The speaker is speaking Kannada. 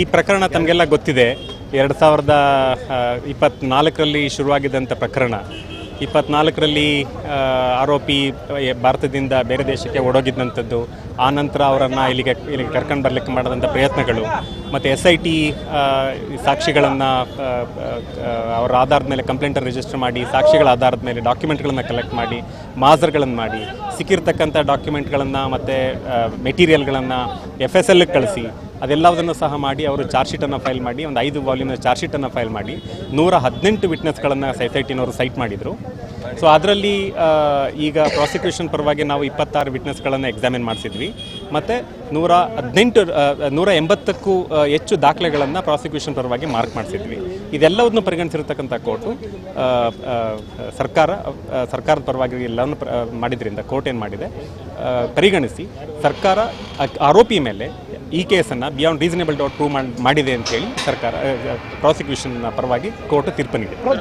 ಈ ಪ್ರಕರಣ ತಮಗೆಲ್ಲ ಗೊತ್ತಿದೆ. ಎರಡು ಸಾವಿರದ ಇಪ್ಪತ್ನಾಲ್ಕರಲ್ಲಿ ಶುರುವಾಗಿದ್ದಂಥ ಪ್ರಕರಣ. ಇಪ್ಪತ್ನಾಲ್ಕರಲ್ಲಿ ಆರೋಪಿ ಭಾರತದಿಂದ ಬೇರೆ ದೇಶಕ್ಕೆ ಓಡೋಗಿದ್ದಂಥದ್ದು. ಆನಂತರ ನಂತರ ಅವರನ್ನು ಇಲ್ಲಿಗೆ ಇಲ್ಲಿಗೆ ಕರ್ಕೊಂಡು ಬರಲಿಕ್ಕೆ ಮಾಡಿದಂಥ ಪ್ರಯತ್ನಗಳು. ಮತ್ತು ಎಸ್ ಐ ಟಿ ಸಾಕ್ಷಿಗಳನ್ನು ಅವರ ಆಧಾರದ ಮೇಲೆ ಕಂಪ್ಲೇಂಟನ್ನು ರಿಜಿಸ್ಟರ್ ಮಾಡಿ, ಸಾಕ್ಷಿಗಳ ಆಧಾರದ ಮೇಲೆ ಡಾಕ್ಯುಮೆಂಟ್ಗಳನ್ನು ಕಲೆಕ್ಟ್ ಮಾಡಿ ಮಾಜರ್ಗಳನ್ನು ಮಾಡಿ, ಸಿಕ್ಕಿರ್ತಕ್ಕಂಥ ಡಾಕ್ಯುಮೆಂಟ್ಗಳನ್ನು ಮತ್ತು ಮೆಟೀರಿಯಲ್ಗಳನ್ನು ಎಫ್ ಎಸ್ ಎಲ್ಗೆ ಕಳಿಸಿ ಅದೆಲ್ಲದನ್ನು ಸಹ ಮಾಡಿ ಅವರು ಚಾರ್ಜ್ ಶೀಟನ್ನು ಫೈಲ್ ಮಾಡಿ, ಒಂದು ಐದು ವಾಲ್ಯೂಮ್ನ ಚಾರ್ಜ್ ಶೀಟನ್ನು ಫೈಲ್ ಮಾಡಿ, ನೂರ ಹದಿನೆಂಟು ವಿಟ್ನೆಸ್ಗಳನ್ನು ಸೈಸೈಟಿನವರು ಸೈಟ್ ಮಾಡಿದರು. ಸೊ ಅದರಲ್ಲಿ ಈಗ ಪ್ರಾಸಿಕ್ಯೂಷನ್ ಪರವಾಗಿ ನಾವು ಇಪ್ಪತ್ತಾರು ವಿಟ್ನೆಸ್ಗಳನ್ನು ಎಕ್ಸಾಮಿನ್ ಮಾಡಿಸಿದ್ವಿ. ಮತ್ತು ನೂರ ಹದಿನೆಂಟು ನೂರ ಎಂಬತ್ತಕ್ಕೂ ಹೆಚ್ಚು ದಾಖಲೆಗಳನ್ನು ಪ್ರಾಸಿಕ್ಯೂಷನ್ ಪರವಾಗಿ ಮಾರ್ಕ್ ಮಾಡಿಸಿದ್ವಿ. ಇದೆಲ್ಲವನ್ನು ಪರಿಗಣಿಸಿರ್ತಕ್ಕಂಥ ಕೋರ್ಟು ಸರ್ಕಾರ ಸರ್ಕಾರದ ಪರವಾಗಿ ಎಲ್ಲವನ್ನು ಮಾಡಿದ್ರಿಂದ ಕೋರ್ಟ್ ಏನು ಮಾಡಿದೆ? ಪರಿಗಣಿಸಿ, ಸರ್ಕಾರ ಆರೋಪಿ ಮೇಲೆ ಈ ಕೇಸನ್ನು ಬಿಯಾಂಡ್ ರೀಸನೇಬಲ್ ಡೌಟ್ ಪ್ರೂವ್ ಮಾಡಿದೆ ಅಂತೇಳಿ ಸರ್ಕಾರ ಪ್ರಾಸಿಕ್ಯೂಷನ್ ಪರವಾಗಿ ಕೋರ್ಟ್ ತೀರ್ಪು ನೀಡಿದೆ.